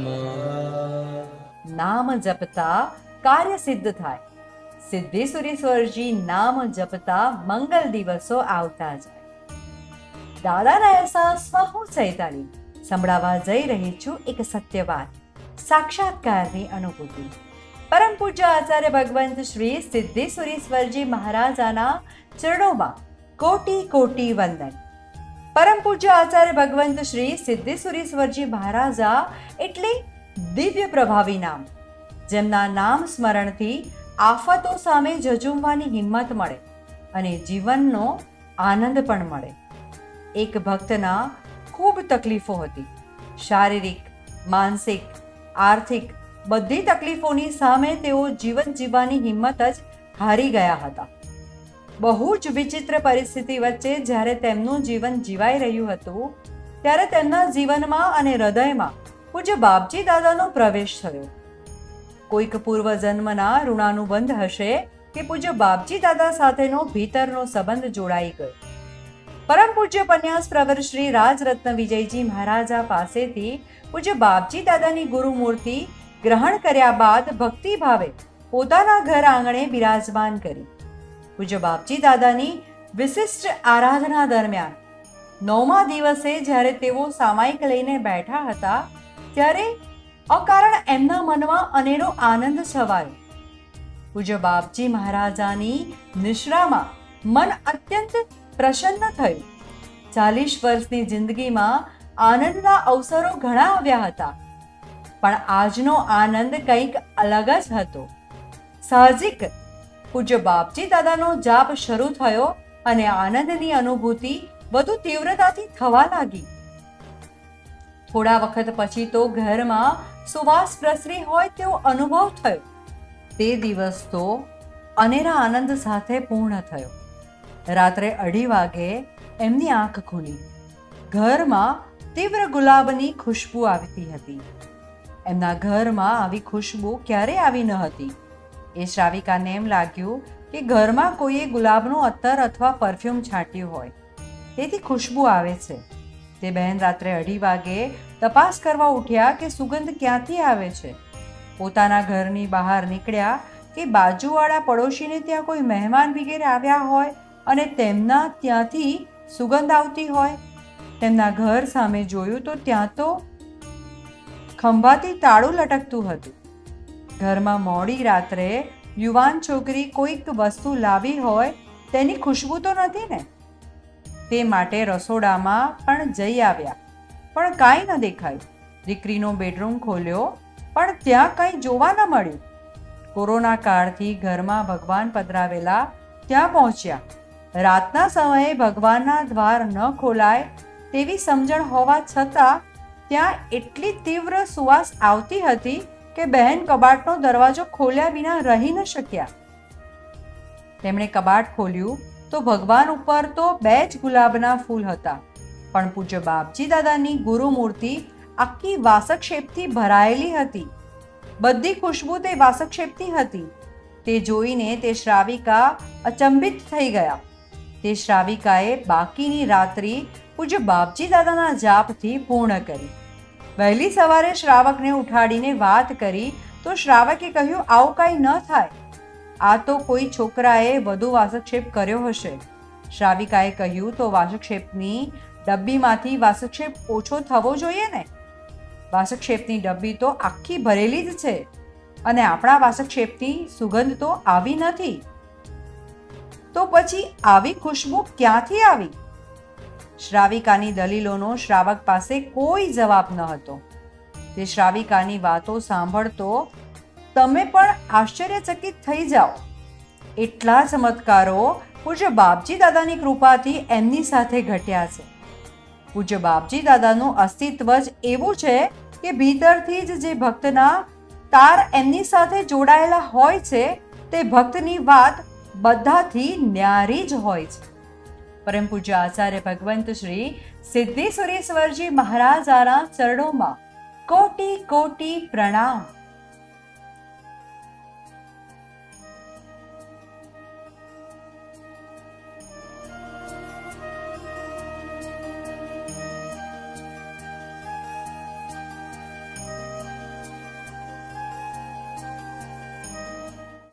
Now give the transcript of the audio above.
नमः। નામ જપતા કાર્ય સિદ્ધ થાય સિદ્ધેશ્વરેશ્વરજી નામ જપતા મંગલ દિવસો આવતા જાય દાદાના અહેસાસમાં હું ચૈતાલી સંભળાવવા જઈ રહી છું એક સત્ય વાત સાક્ષાત્કારની અનુભૂતિ પરમ પૂજ્ય આચાર્ય ભગવંત શ્રી સિદ્ધેશ્વરેશ્વરજી મહારાજાના ચરણોમાં કોટી કોટી વંદન પરમ પૂજ્ય આચાર્ય ભગવંત શ્રી સિદ્ધેશ્વરેશ્વરજી મહારાજા એટલે દિવ્ય પ્રભાવી નામ. જેમના નામ સ્મરણથી આફતો સામે જજુમવાની હિંમત મળે અને જીવનનો આનંદ પણ મળે. એક ભક્તના ખૂબ તકલીફો હતી. શારીરિક, માનસિક, આર્થિક બધી તકલીફોની સામે તેઓ જીવન જીવવાની હિંમત જ હારી ગયા હતા. બહુ જ વિચિત્ર પરિસ્થિતિ વચ્ચે જ્યારે તેમનું જીવન જીવાઈ રહ્યું હતું, ત્યારે તેમના જીવનમાં અને હૃદયમાં પૂજ્ય બાપજી દાદાનો પ્રવેશ થયો. કોઈક પૂર્વજન્મના ઋણાનુબંધ હશે કે પૂજ્ય બાપજી દાદા સાથેનો ભીતરનો સંબંધ જોડાઈ ગયો. પરમ પૂજ્ય પન્યાસ પ્રવર શ્રી રાજરત્ન વિજયજી મહારાજા પાસેથી પૂજ્ય બાપજી દાદાની ગુરુમૂર્તિ ગ્રહણ કર્યા બાદ ભક્તિ ભાવે પોતાના ઘર આંગણે બિરાજમાન કરી. પૂજ્ય બાપજી દાદાની વિશિષ્ટ આરાધના દરમિયાન નવમા દિવસે જ્યારે તેઓ સામાયિક લઈને બેઠા હતા, ત્યારે અકારણ એમના મનમાં અનેરો આનંદ છવાયો. પૂજ્ય બાપજી મહારાજાની નિશ્રામાં મન અત્યંત પ્રસન્ન થયું. ચાલીસ વર્ષની જિંદગીમાં આનંદના અવસરો ઘણા આવ્યા હતા, પણ આજનો આનંદ કંઈક અલગ જ હતો. સાહજિક પૂજ્ય બાપજી દાદાનો જાપ શરૂ થયો અને આનંદની અનુભૂતિ વધુ તીવ્રતાથી થવા લાગી. થોડા વખત પછી તો ઘરમાં સુવાસ પ્રસરી હોય તેવો અનુભવ થયો. તે દિવસ તો અનેરા આનંદ સાથે પૂર્ણ થયો. રાત્રે અઢી વાગે એમની આંખ ખુલી. ઘરમાં તીવ્ર ગુલાબની ખુશ્બુ આવતી હતી. એમના ઘરમાં આવી ખુશ્બુ ક્યારે આવી ન હતી. એ શ્રાવિકાને એમ લાગ્યું કે ઘરમાં કોઈએ ગુલાબનું અત્તર અથવા પરફ્યુમ છાંટ્યું હોય. તેથી ખુશ્બુ આવે છે. તે બહેન રાત્રે અઢી વાગે તપાસ કરવા ઉઠ્યા કે સુગંધ ક્યાંથી આવે છે. પોતાના ઘરની બહાર નીકળ્યા કે બાજુવાળા પડોશીને ત્યાં કોઈ મહેમાન વગેરે આવ્યા હોય અને તેમના ત્યાંથી સુગંધ આવતી હોય. તેમના ઘર સામે જોયું તો ત્યાં તો ખંભાથી તાળું લટકતું હતું. ઘરમાં મોડી રાત્રે યુવાન છોકરી કોઈક વસ્તુ લાવી હોય, તેની ખુશ્બુ તો નથી ને? તે માટે રસોડામાં પણ જઈ આવ્યા. પણ કાંઈ ન દેખાયું. દીકરીનો બેડરૂમ ખોલ્યો, પણ ત્યાં કંઈ જોવા ન મળ્યું. કોરોના કાળથી ઘરમાં ભગવાન પધરાવેલા ત્યાં પહોંચ્યા. રાતના સમયે ભગવાનના દ્વાર ન ખોલાય તેવી સમજણ હોવા છતાં ત્યાં એટલી તીવ્ર સુવાસ આવતી હતી કે બહેન કબાટનો દરવાજો ખોલ્યા વિના રહી ન શક્યા. તેમણે કબાટ ખોલ્યું તો ભગવાન ઉપર તો બે જ ગુલાબના ફૂલ હતા. પણ પૂજ્ય બાપજી દાદાની ગુરુમૂર્તિ આખી વાસક્ષેપથી ભરાયેલી હતી. બધી ખુશ્બુ તે વાસક્ષેપની હતી. તે જોઈને તે શ્રાવિકા અચંબિત થઈ ગયા. તે શ્રાવિકાએ બાકીની રાત્રિ પૂજ્ય બાપજી દાદાના જાપથી પૂર્ણ કરી. વહેલી સવારે શ્રાવકને ઉઠાડીને વાત કરી તો શ્રાવકે કહ્યું, આવું કાંઈ ન થાય. આ તો કોઈ છોકરાએ વધુ વાસક્ષેપ કર્યો હશે. શ્રાવિકાએ કહ્યું, તો વાસક્ષેપની ડબ્બીમાંથી વાસક્ષેપ ઓછો થવો જોઈએ ને? વાસક્ષેપની ડબ્બી તો આખી ભરેલી જ છે અને આપણા વાસક્ષેપની સુગંધ તો આવી નથી. તો પછી આવી ખુશ્બુ ક્યાંથી આવી? શ્રાવિકાની દલીલોનો શ્રાવક પાસે કોઈ જવાબ ન હતો. તે શ્રાવિકાની વાતો સાંભળતો, તમે પણ આશ્ચર્યચકિત થઈ જાઓ. એટલા ચમત્કારો પૂજ્ય બાપજી દાદાની કૃપાથી એમની સાથે ઘટ્યા છે. પૂજ્ય બાપજી દાદાનું અસ્તિત્વ જ એવું છે કે ભીતરથી જ જે ભક્તના તાર એમની સાથે જોડાયેલા હોય છે, તે ભક્તની વાત બધાથી ન્યારી જ હોય છે. પરમ પૂજ્ય આચાર્ય ભગવંત શ્રી સિદ્ધેશ્વરેશ્વરજી મહારાજાના ચરણોમાં કોટી કોટી પ્રણામ.